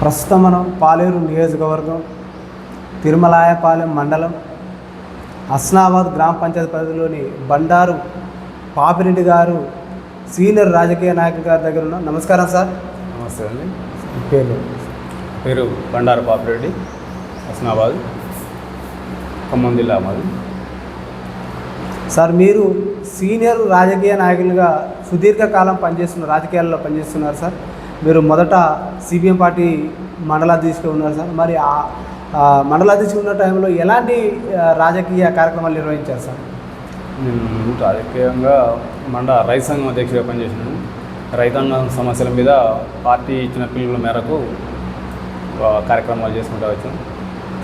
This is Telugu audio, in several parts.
ప్రస్తుతం మనం పాలేరు నియోజకవర్గం తిరుమలాయపాలెం మండలం హస్నాబాద్ గ్రామ పంచాయతీ పరిధిలోని బండారు పాపిరెడ్డి గారు సీనియర్ రాజకీయ నాయకులు గారి దగ్గర ఉన్నాం. నమస్కారం సార్. నమస్తే అండి. పేరు? పేరు బండారు పాపిరెడ్డి హస్నాబాద్ ఖమ్మం జిల్లా మాది. సార్ మీరు సీనియర్ రాజకీయ నాయకులుగా సుదీర్ఘకాలం పనిచేస్తున్నారు రాజకీయాల్లో పనిచేస్తున్నారు సార్. మీరు మొదట సిపిఎం పార్టీ మండలాధీశులు ఉన్నారు సార్. మరి ఆ ఆ ఉన్న టైంలో ఎలాంటి రాజకీయ కార్యక్రమాలు నిర్వహించారు సార్? నేను రాజకీయంగా మండ రైతు సంఘం అధ్యక్షుడిగా పనిచేసినాను రైతాంగం సమస్యల మీద పార్టీ ఇచ్చిన పిలుపుల మేరకు కార్యక్రమాలు చేసుకుంటూ వచ్చాం.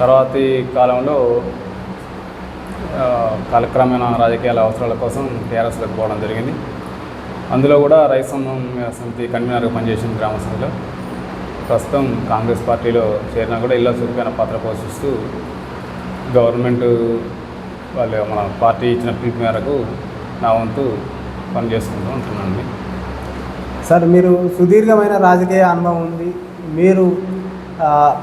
తర్వాతి కాలంలో కాలక్రమేణా రాజకీయాల అవసరాల కోసం టీఆర్ఎస్లోకి పోవడం జరిగింది. అందులో కూడా రైతు సంఘం సమితి కన్వీనర్గా పనిచేసిన గ్రామ సభలో ప్రస్తుతం కాంగ్రెస్ పార్టీలో చేరినా కూడా ఇళ్ళ చురుకైన పాత్ర పోషిస్తూ గవర్నమెంట్ వాళ్ళు మన పార్టీ ఇచ్చిన పిలుపు మేరకు నా వంతు పనిచేసుకుంటూ ఉంటున్నాను సార్ మీరు సుదీర్ఘమైన రాజకీయ అనుభవం ఉంది. మీరు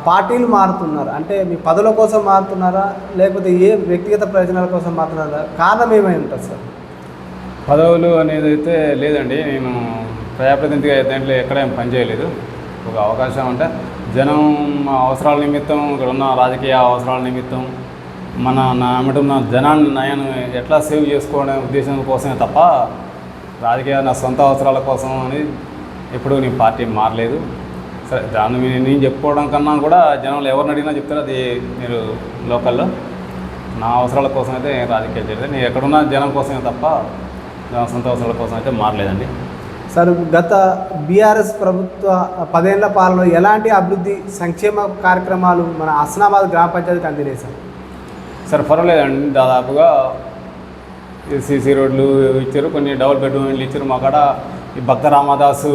పార్టీలు మారుతున్నారు. అంటే మీ పదవుల కోసం మారుతున్నారా? లేకపోతే ఏ వ్యక్తిగత ప్రయోజనాల కోసం మారుతున్నారా? కారణం ఏమై ఉంటుంది సార్? పదవులు అనేది అయితే లేదండి. నేను ప్రజాప్రతినిధిగా దాంట్లో ఎక్కడ ఏం పనిచేయలేదు ఒక అవకాశం అంటే జనం అవసరాల నిమిత్తం ఇక్కడ ఉన్న రాజకీయ అవసరాల నిమిత్తం మన నా జనాన్ని నయాన్ని ఎట్లా సేవ్ చేసుకోవడం ఉద్దేశం కోసమే తప్ప రాజకీయ నా సొంత అవసరాల కోసం అని ఎప్పుడూ నేను పార్టీ మారలేదు. సరే దాన్ని నేను చెప్పుకోవడం కన్నా కూడా జనంలో ఎవరిని అడిగినా చెప్తారు అది మీరు లోకల్లో. నా అవసరాల కోసం అయితే రాజకీయాలు చేయలేదు. నేను ఎక్కడున్నా జనం కోసమే తప్ప సొంత అవసరాల కోసం అయితే మారలేదండి. సార్ గత బీఆర్ఎస్ ప్రభుత్వ పదేళ్ళ పాలనలో ఎలాంటి అభివృద్ధి సంక్షేమ కార్యక్రమాలు మన హస్నాబాద్ గ్రామ పంచాయతీకి అందినాయి సార్? సరే పర్వాలేదండి. దాదాపుగా సీసీ రోడ్లు ఇచ్చారు కొన్ని డబుల్ బెడ్రూమ్ ఇల్లు ఇచ్చారు మా కాడ ఈ భక్త రామదాసు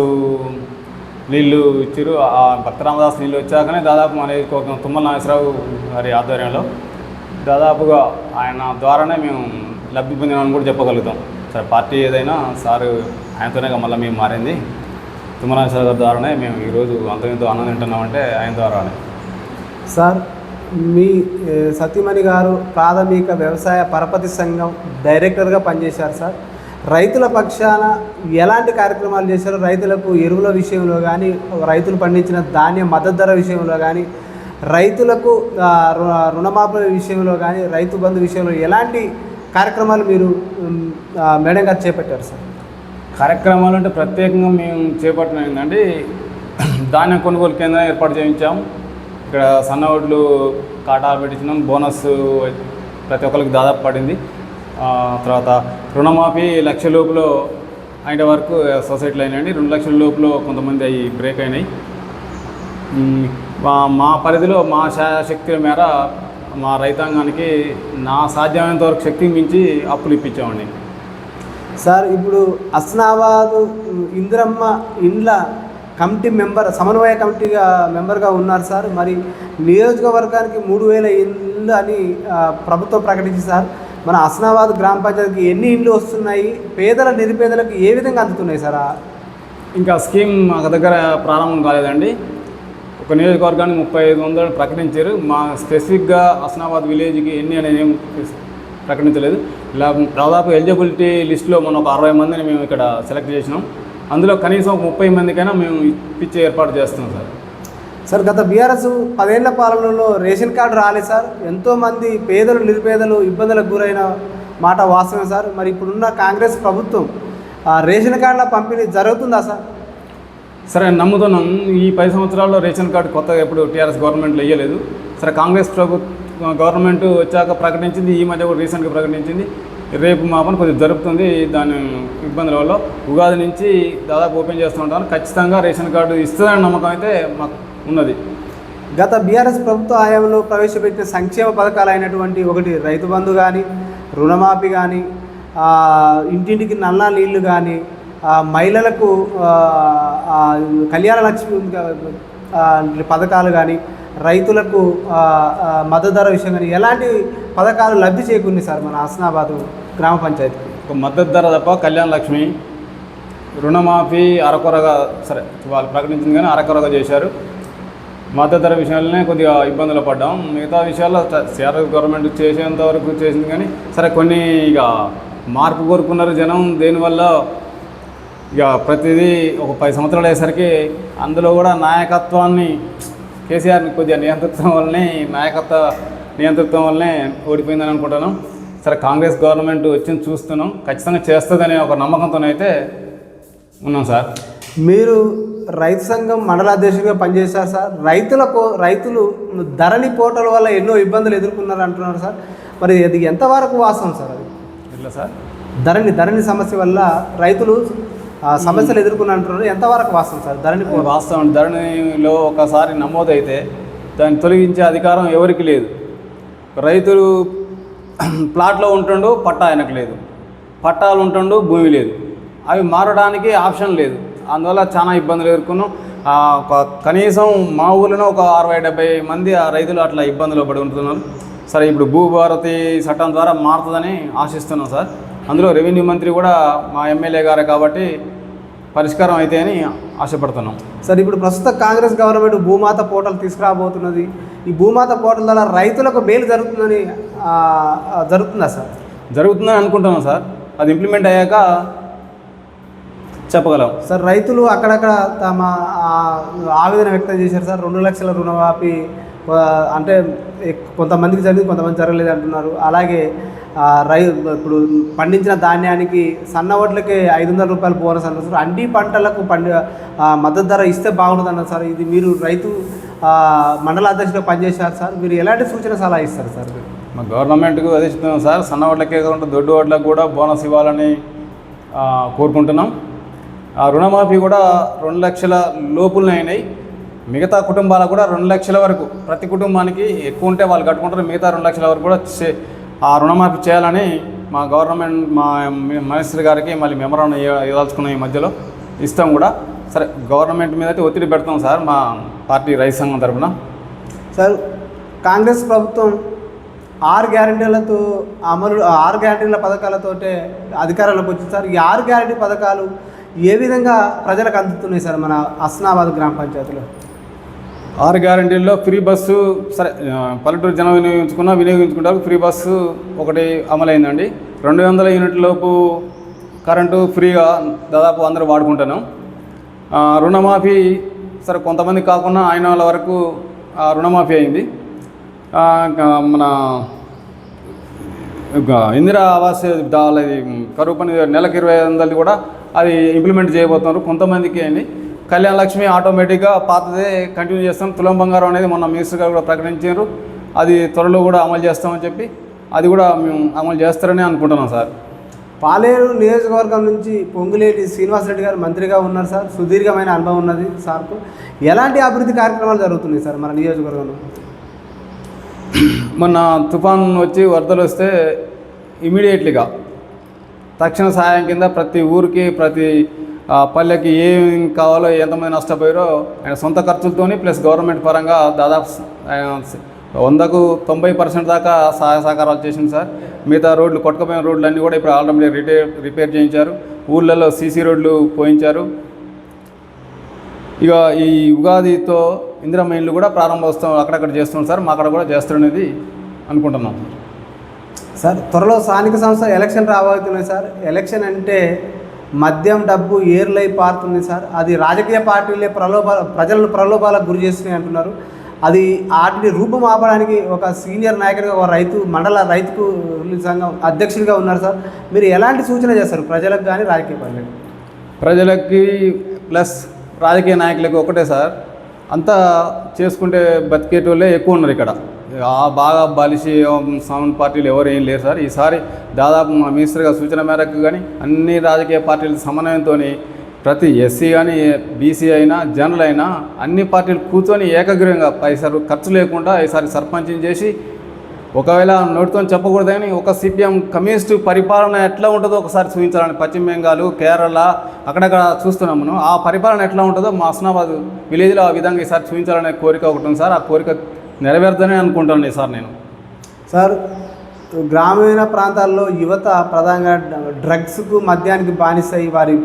నీళ్ళు ఇచ్చారు. ఆ భక్త రామదాస్ నీళ్ళు వచ్చాకనే దాదాపు మన తుమ్మల నాగేశ్వరరావు గారి ఆధ్వర్యంలో దాదాపుగా ఆయన ద్వారానే మేము లబ్ధి పొందినామని కూడా చెప్పగలుగుతాం. సార్ పార్టీ ఏదైనా సార్ ఆయనతోనే మళ్ళీ మేము మారింది. తుమ్మల నాగేశ్వరరావు గారి ద్వారానే మేము ఈరోజు అంత ఎంతో ఆనందం తింటున్నామంటే ఆయన ద్వారానే. సార్ మీ సతీమణి గారు ప్రాథమిక వ్యవసాయ పరపతి సంఘం డైరెక్టర్గా పనిచేశారు సార్. రైతుల పక్షాన ఎలాంటి కార్యక్రమాలు చేశారు? రైతులకు ఎరువుల విషయంలో కానీ రైతులు పండించిన ధాన్యం మద్దతు ధర విషయంలో కానీ రైతులకు ఆ, రుణమాఫీ విషయంలో కానీ రైతు బంధు విషయంలో ఎలాంటి కార్యక్రమాలు మీరు మేడం గారు చేపట్టారు సార్. కార్యక్రమాలు అంటే ప్రత్యేకంగా మేము చేపట్టిన ఏంటంటే ధాన్యం కొనుగోలు కేంద్రం ఏర్పాటు చేయించాం. ఇక్కడ సన్న ఒడ్లు కాటా పెట్టించినాం. బోనస్ ప్రతి ఒక్కరికి దాదాపు పడింది. తర్వాత రుణమాఫీ లక్ష లోపల అయిన వరకు సొసైటీలు అయినాయండి. రెండు లక్షల లోపల కొంతమంది అవి బ్రేక్ అయినాయి. మా పరిధిలో మా శా- శక్తి మేర మా రైతాంగానికి నా సాధ్యమైనంత వరకు శక్తికి మించి అప్పులు ఇప్పించామండి సార్ ఇప్పుడు అస్నాబాద్ ఇందిరమ్మ ఇండ్ల కమిటీ మెంబర్ సమన్వయ కమిటీగా మెంబర్గా ఉన్నారు సార్. మరి నియోజకవర్గానికి మూడు వేల ఇండ్లు అని ప్రభుత్వం ప్రకటించింది సార్. మన అస్నాబాద్ గ్రామ పంచాయతీకి ఎన్ని ఇండ్లు వస్తున్నాయి? పేదల నిరుపేదలకు ఏ విధంగా అందుతున్నాయి సార్? ఇంకా స్కీమ్ మా దగ్గర ప్రారంభం కాలేదండి. ఒక నియోజకవర్గానికి ముప్పై ఐదు వందలు ప్రకటించారు. మా స్పెసిఫిక్గా హస్నాబాద్ విలేజ్కి ఎన్ని అనేది ఏం ప్రకటించలేదు. ఇలా దాదాపు ఎలిజిబిలిటీ లిస్టులో మనం ఒక అరవై మందిని మేము ఇక్కడ సెలెక్ట్ చేసినాం. అందులో కనీసం ఒక ముప్పై మందికైనా మేము ఇప్పించే ఏర్పాటు చేస్తున్నాం సార్. సార్ గత బీఆర్ఎస్ పదేళ్ళ పాలనలో రేషన్ కార్డు రాలేదు సార్. ఎంతోమంది పేదలు నిరుపేదలు ఇబ్బందులకు గురైన మాట వాస్తవం సార్. మరి ఇప్పుడున్న కాంగ్రెస్ ప్రభుత్వం రేషన్ కార్డుల పంపిణీ జరుగుతుందా సార్? సరే నమ్ముతున్నాం ఈ పది సంవత్సరాల్లో రేషన్ కార్డు కొత్తగా ఎప్పుడు టీఆర్ఎస్ గవర్నమెంట్లో ఇవ్వలేదు సరే కాంగ్రెస్ ప్రభుత్వ గవర్నమెంట్ వచ్చాక ప్రకటించింది ఈ మధ్య కూడా రీసెంట్గా ప్రకటించింది. రేపు మాపన కొద్దిగా జరుగుతుంది దాని ఇబ్బందుల వల్ల. ఉగాది నుంచి దాదాపు ఓపెన్ చేస్తూ ఉంటాను. ఖచ్చితంగా రేషన్ కార్డు ఇస్తుందనే నమ్మకం అయితే మాకు ఉన్నది. గత బీఆర్ఎస్ ప్రభుత్వ హయాంలో ప్రవేశపెట్టిన సంక్షేమ పథకాలు అయినటువంటి ఒకటి రైతు బంధు కానీ రుణమాఫీ కానీ ఇంటింటికి నల్లా నీళ్ళు కానీ మహిళలకు కళ్యాణ లక్ష్మి ఉంది పథకాలు కానీ రైతులకు మద్దతు ధర విషయం కానీ ఎలాంటి పథకాలు లబ్ధి చేకూరింది సార్ మన హస్నాబాద్ గ్రామ పంచాయతీ ఒక మద్దతు ధర తప్ప కళ్యాణ లక్ష్మి రుణమాఫీ అరకొరగా సరే వాళ్ళు ప్రకటించింది కానీ అరకొరగా చేశారు. మద్దతు ధర విషయాలనే కొద్దిగా ఇబ్బందులు పడ్డాం. మిగతా విషయాల్లో సిఆర్ఎస్ గవర్నమెంట్ చేసేంత వరకు చేసింది కానీ సరే కొన్ని ఇక మార్పు కోరుకున్నారు జనం. దేనివల్ల ఇక ప్రతిదీ ఒక పది సంవత్సరాలు అయ్యేసరికి అందులో కూడా నాయకత్వాన్ని కేసీఆర్ని కొద్దిగా నియంతృత్వం వల్లనే నాయకత్వ నియంతృత్వం వల్లనే ఓడిపోయిందని అనుకుంటాను సరే కాంగ్రెస్ గవర్నమెంట్ వచ్చింది చూస్తున్నాం. ఖచ్చితంగా చేస్తుందనే ఒక నమ్మకంతోనైతే ఉన్నాం సార్. మీరు రైతు సంఘం మండలాధ్యక్షుడిగా పనిచేశారు సార్. రైతులకు రైతులు ధరణి పోటల వల్ల ఎన్నో ఇబ్బందులు ఎదుర్కొన్నారు అంటున్నారు సార్. మరి అది ఎంతవరకు వాస్తవం సార్ అది? ఎట్లా సార్? ధరణి ధరణి సమస్య వల్ల రైతులు సమస్యలు ఎదుర్కొన్నారు ఎంతవరకు వాస్తవం సార్? ధరణి వాస్తవం. ధరణిలో ఒకసారి నమోదైతే దాన్ని తొలగించే అధికారం ఎవరికి లేదు. రైతులు ప్లాట్లో ఉంటుండు పట్టా ఆయనకు లేదు. పట్టాలు ఉంటుండు భూమి లేదు. అవి మారడానికి ఆప్షన్ లేదు. అందువల్ల చాలా ఇబ్బందులు ఎదుర్కొన్నాం. ఒక- కనీసం మా ఊళ్ళోనే ఒక అరవై డెబ్బై మంది ఆ రైతులు అట్లా ఇబ్బందులు పడి ఉంటున్నారు. సరే ఇప్పుడు భూభారతి చట్టం ద్వారా మారుతుందని ఆశిస్తున్నాం సార్. అందులో రెవెన్యూ మంత్రి కూడా మా ఎమ్మెల్యే గారే కాబట్టి పరిష్కారం అయితే అని ఆశపడుతున్నాం. సార్ ఇప్పుడు ప్రస్తుత కాంగ్రెస్ గవర్నమెంట్ భూమాత పోర్టల్ తీసుకురాబోతున్నది. ఈ భూమాత పోర్టల్ ద్వారా రైతులకు మేలు జరుగుతుందని జరుగుతుందా సార్? జరుగుతుందని అనుకుంటున్నాం సార్. అది ఇంప్లిమెంట్ అయ్యాక చెప్పగలం. సార్ రైతులు అక్కడక్కడ తమ ఆవేదన వ్యక్తం చేశారు సార్. రెండు లక్షల రుణమాఫీ అంటే కొంతమందికి జరిగింది కొంతమంది జరగలేదు అంటున్నారు. అలాగే రై ఇప్పుడు పండించిన ధాన్యానికి సన్న ఓట్లకి ఐదు వందల రూపాయలు బోనస్ అన్నారు. సార్ అన్ని పంటలకు పండి మద్దతు ధర ఇస్తే బాగుంటుంది అన్నారు. సార్ ఇది మీరు రైతు మండల అధ్యక్షుడిగా పనిచేశారు సార్. మీరు ఎలాంటి సూచన సలహా ఇస్తారు సార్? మా గవర్నమెంట్కు అధిస్తున్నాం సార్. సన్న వడ్లకే కాకుండా దొడ్డు ఓట్లకు కూడా బోనస్ ఇవ్వాలని కోరుకుంటున్నాం. ఆ రుణమాఫీ కూడా రెండు లక్షల లోపులనే అయినాయి. మిగతా కుటుంబాలకు కూడా రెండు లక్షల వరకు ప్రతి కుటుంబానికి ఎక్కువ ఉంటే వాళ్ళు కట్టుకుంటారు. మిగతా రెండు లక్షల వరకు కూడా చే- ఆ రుణమాఫీ చేయాలని మా గవర్నమెంట్ మా మినిస్టర్ గారికి మళ్ళీ మెమరాన్ ఇవ్వాల్చుకున్నాం ఈ మధ్యలో. ఇస్తాం కూడా. సరే గవర్నమెంట్ మీద అయితే ఒత్తిడి పెడతాం సార్ మా పార్టీ రైతు సంఘం తరఫున సార్ కాంగ్రెస్ ప్రభుత్వం ఆరు గ్యారంటీలతో అమలు ఆరు గ్యారంటీల పథకాలతోటే అధికారంలోకి వచ్చింది సార్. ఈ ఆరు గ్యారంటీ పథకాలు ఏ విధంగా ప్రజలకు అందుతున్నాయి సార్ మన హస్నాబాద్ గ్రామ పంచాయతీలో? ఆరు గ్యారంటీల్లో ఫ్రీ బస్సు సరే పల్లెటూరు జనం వినియోగించుకున్నా వినియోగించుకుంటారు. ఫ్రీ బస్సు ఒకటి అమలైందండి. రెండు వందల యూనిట్లలోపు కరెంటు ఫ్రీగా దాదాపు అందరూ వాడుకుంటాను. రుణమాఫీ సరే కొంతమంది కాకుండా ఆయన వాళ్ళ వరకు రుణమాఫీ అయింది. మన ఇందిరా ఆవాస్ వాళ్ళది కరువు పని నెలకు ఇరవై ఐదు వందలది కూడా అది ఇంప్లిమెంట్ చేయబోతున్నారు. కొంతమందికి అండి కళ్యాణ లక్ష్మి ఆటోమేటిక్గా పాతదే కంటిన్యూ చేస్తాం. తులం బంగారం అనేది మొన్న మినిస్టర్ గారు కూడా ప్రకటించారు. అది త్వరలో కూడా అమలు చేస్తామని చెప్పి అది కూడా మేము అమలు చేస్తారని అనుకుంటున్నాం సార్. పాలేరు నియోజకవర్గం నుంచి పొంగులేటి శ్రీనివాసరెడ్డి గారు మంత్రిగా ఉన్నారు సార్. సుదీర్ఘమైన అనుభవం ఉన్నది సార్కు. ఎలాంటి అభివృద్ధి కార్యక్రమాలు జరుగుతున్నాయి సార్ మన నియోజకవర్గంలో? మొన్న తుఫాన్ వచ్చి వరదలు వస్తే ఇమీడియట్లీగా తక్షణ సహాయం కింద ప్రతి ఊరికి ప్రతి ఆ, పల్లెకి ఏం కావాలో ఎంతమంది నష్టపోయారో ఆయన సొంత ఖర్చులతోని ప్లస్ గవర్నమెంట్ పరంగా దాదాపు వందకు తొంభై పర్సెంట్ దాకా సహాయ సహకారాలు చేసింది సార్. మిగతా రోడ్లు కొట్టుకుపోయిన రోడ్లు అన్నీ కూడా ఇప్పుడు ఆల్రెడీ రిపేర్ రిపేర్ చేయించారు. ఊళ్ళల్లో సీసీ రోడ్లు పోయించారు. ఇక ఈ ఉగాదితో ఇందిరమ్మ ఇల్లు కూడా ప్రారంభోత్సవం అక్కడక్కడ చేస్తున్నాం సార్. మా అక్కడ కూడా చేస్తారనేది అనుకుంటున్నాం. సార్ త్వరలో స్థానిక సంస్థ ఎలక్షన్ రాబోతున్నాయి సార్. ఎలక్షన్ అంటే మద్యం డబ్బు ఏర్లై పారుతుంది సార్. అది రాజకీయ పార్టీలే ప్రలోభ ప్రజలను ప్రలోభాలకు గురి చేస్తున్నాయి అంటున్నారు. అది వాటిని రూపుమాపడానికి ఒక సీనియర్ నాయకుడిగా ఒక రైతు మండల రైతుకు సంఘం అధ్యక్షుడిగా ఉన్నారు సార్. మీరు ఎలాంటి సూచన చేస్తారు? ప్రజలకు కానీ రాజకీయ పార్టీలకు? ప్రజలకి ప్లస్ రాజకీయ నాయకులకు ఒకటే సార్. అంతా చేసుకుంటే బతికేటోళ్ళే ఎక్కువ ఉన్నారు ఇక్కడ. బాగా బలిసి సౌండ్ పార్టీలు ఎవరు ఏం లేరు సార్. ఈసారి దాదాపు మా మినిస్టర్ గారి సూచన మేరకు కానీ అన్ని రాజకీయ పార్టీల సమన్వయంతో ప్రతి ఎస్సీ కానీ బీసీ అయినా జనరల్ అయినా అన్ని పార్టీలు కూర్చొని ఏకగ్రీవంగా పైసలు ఖర్చు లేకుండా ఈసారి సర్పంచం చేసి ఒకవేళ నోటితో చెప్పకూడదు కానీ ఒక సిపిఎం కమ్యూనిస్టు పరిపాలన ఎట్లా ఉంటుందో ఒకసారి చూపించాలని పశ్చిమ బెంగాల్ కేరళ అక్కడక్కడ చూస్తున్నాం మనం. ఆ పరిపాలన ఎట్లా ఉంటుందో మా హస్నాబాద్ విలేజ్లో ఆ విధంగా ఈసారి చూపించాలనే కోరిక ఒకటి ఉంది సార్. ఆ కోరిక నెరవేరుతుందని అనుకుంటాను ఈసారి నేను. సార్ గ్రామీణ ప్రాంతాల్లో యువత ప్రధానంగా డ్రగ్స్కు మద్యానికి బానిసై వారి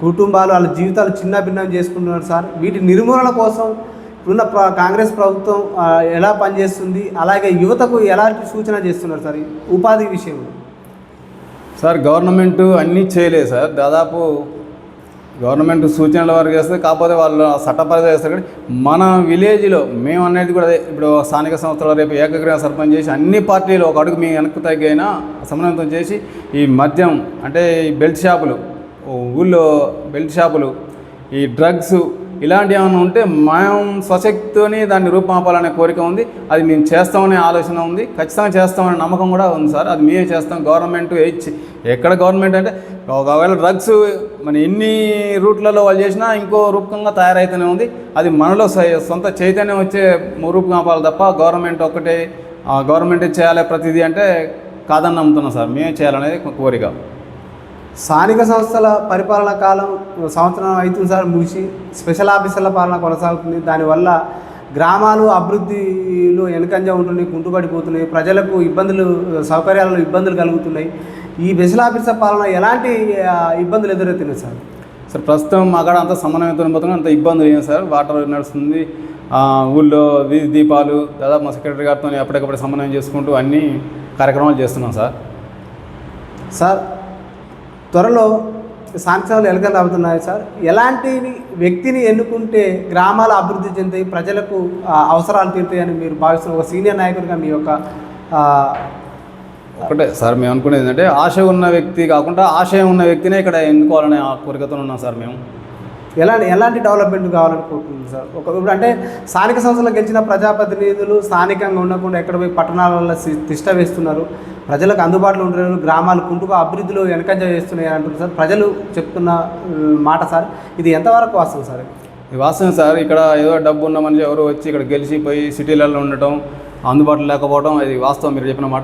కుటుంబాలు వాళ్ళ జీవితాలు చిన్న భిన్నం చేసుకుంటున్నారు సార్. వీటి నిర్మూలన కోసం ఇప్పుడున్న ప్ర- కాంగ్రెస్ ప్రభుత్వం ఎలా పనిచేస్తుంది? అలాగే యువతకు ఎలాంటి సూచన చేస్తున్నారు సార్ ఉపాధి విషయంలో? సార్ గవర్నమెంట్ అన్నీ చేయలేదు సార్. దాదాపు గవర్నమెంట్ సూచనల వరకు చేస్తుంది కాకపోతే వాళ్ళు చట్టపరిధి చేస్తారు. కానీ మన విలేజ్లో మేము అనేది కూడా అదే. ఇప్పుడు స్థానిక సంస్థలు రేపు ఏకగ్రహ సర్పంచ్ చేసి అన్ని పార్టీలు ఒక అడుగు మీ వెనక్కు తగ్గైనా సమన్వయం చేసి ఈ మద్యం అంటే ఈ బెల్ట్ షాపులు ఊళ్ళో బెల్ట్ షాపులు ఈ డ్రగ్స్ ఇలాంటివి ఏమైనా ఉంటే మేము స్వశక్తితోనే దాన్ని రూపమాపాలనే కోరిక ఉంది. అది మేము చేస్తామనే ఆలోచన ఉంది. ఖచ్చితంగా చేస్తామనే నమ్మకం కూడా ఉంది సార్. అది మేమే చేస్తాం. గవర్నమెంట్ ఇచ్చి ఎక్కడ గవర్నమెంట్ అంటే ఒకవేళ డ్రగ్స్ మన ఎన్ని రూట్లలో వాళ్ళు చేసినా ఇంకో రూపకంగా తయారైతేనే ఉంది. అది మనలో సొంత చైతన్యం వచ్చే రూపుమాపాలు తప్ప గవర్నమెంట్ ఒక్కటే గవర్నమెంటే చేయాలి ప్రతిదీ అంటే కాదని నమ్ముతున్నాం సార్. మేమే చేయాలనేది కోరిక. స్థానిక సంస్థల పరిపాలన కాలం సంవత్సరం అవుతుంది సార్ ముగిసి స్పెషల్ ఆఫీసర్ల పాలన కొనసాగుతుంది. దానివల్ల గ్రామాలు అభివృద్ధిలో వెనుకంజ ఉంటున్నాయి కుంటుపడిపోతున్నాయి ప్రజలకు ఇబ్బందులు సౌకర్యాలలో ఇబ్బందులు కలుగుతున్నాయి. ఈ స్పెషల్ ఆఫీసర్ పాలన ఎలాంటి ఇబ్బందులు ఎదురవుతున్నాయి సార్? సార్ ప్రస్తుతం మా కాడ అంత సమన్వయంతో పోతున్నాం అంత ఇబ్బంది లేదు సార్. వాటర్ నడుస్తుంది. ఊళ్ళో వీధి దీపాలు దాదాపు మా సెక్రటరీ గారితో ఎప్పటికప్పుడు సమన్వయం చేసుకుంటూ అన్ని కార్యక్రమాలు చేస్తున్నాం సార్. సార్ త్వరలో సాంక్షాలు ఎలకలు అవుతున్నాయి సార్. ఎలాంటి వ్యక్తిని ఎన్నుకుంటే గ్రామాల అభివృద్ధి చెందాయి ప్రజలకు అవసరాలు తీరుతాయని మీరు భావిస్తున్న ఒక సీనియర్ నాయకుడిగా మీ యొక్క ఒకటే. సార్ మేము అనుకునేది ఏంటంటే ఆశ ఉన్న వ్యక్తి కాకుండా ఆశయం ఉన్న వ్యక్తినే ఇక్కడ ఎన్నుకోవాలనే ఆ కోరికతో ఉన్నాం సార్ మేము. ఎలాంటి ఎలాంటి డెవలప్మెంట్ కావాలనుకుంటున్నారు సార్? ఒక ఇప్పుడు అంటే స్థానిక సంస్థలు గెలిచిన ప్రజాప్రతినిధులు స్థానికంగా ఉండకుండా ఎక్కడ పోయి పట్టణాలలో తిష్ట వేస్తున్నారు. ప్రజలకు అందుబాటులో ఉంటున్నారు గ్రామాలు కుంటుగా అభివృద్ధిలో వెనకంజ చేస్తున్నాయి అంటున్నారు సార్. ప్రజలు చెప్తున్న మాట సార్ ఇది ఎంతవరకు వస్తుంది సార్? ఇది వాస్తవం సార్. ఇక్కడ ఏదో డబ్బు ఉన్న మనిషి ఎవరు వచ్చి ఇక్కడ గెలిచిపోయి సిటీలలో ఉండటం అందుబాటులో లేకపోవడం అది వాస్తవం మీరు చెప్పిన మాట.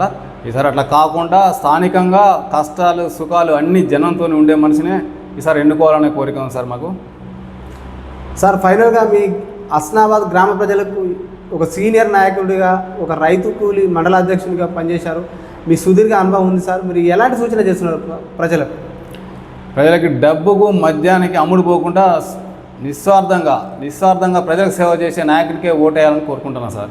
ఈసారి అట్లా కాకుండా స్థానికంగా కష్టాలు సుఖాలు అన్ని జనంతో ఉండే మనిషినే ఈసారి ఎన్నుకోవాలనే కోరిక ఉంది సార్ మాకు. సార్ ఫైనల్గా మీ అస్నాబాద్ గ్రామ ప్రజలకు ఒక సీనియర్ నాయకుడిగా ఒక రైతు కూలి మండల అధ్యక్షుడిగా పనిచేశారు. మీ సుదీర్ఘ అనుభవం ఉంది సార్. మీరు ఎలాంటి సూచన చేస్తున్నారు ప్ర- ప్రజలకు? ప్రజలకి డబ్బుకు మద్యానికి అమ్ముడు పోకుండా నిస్వార్థంగా నిస్వార్థంగా ప్రజలకు సేవ చేసే నాయకుడికే ఓటేయాలని కోరుకుంటున్నాను sir.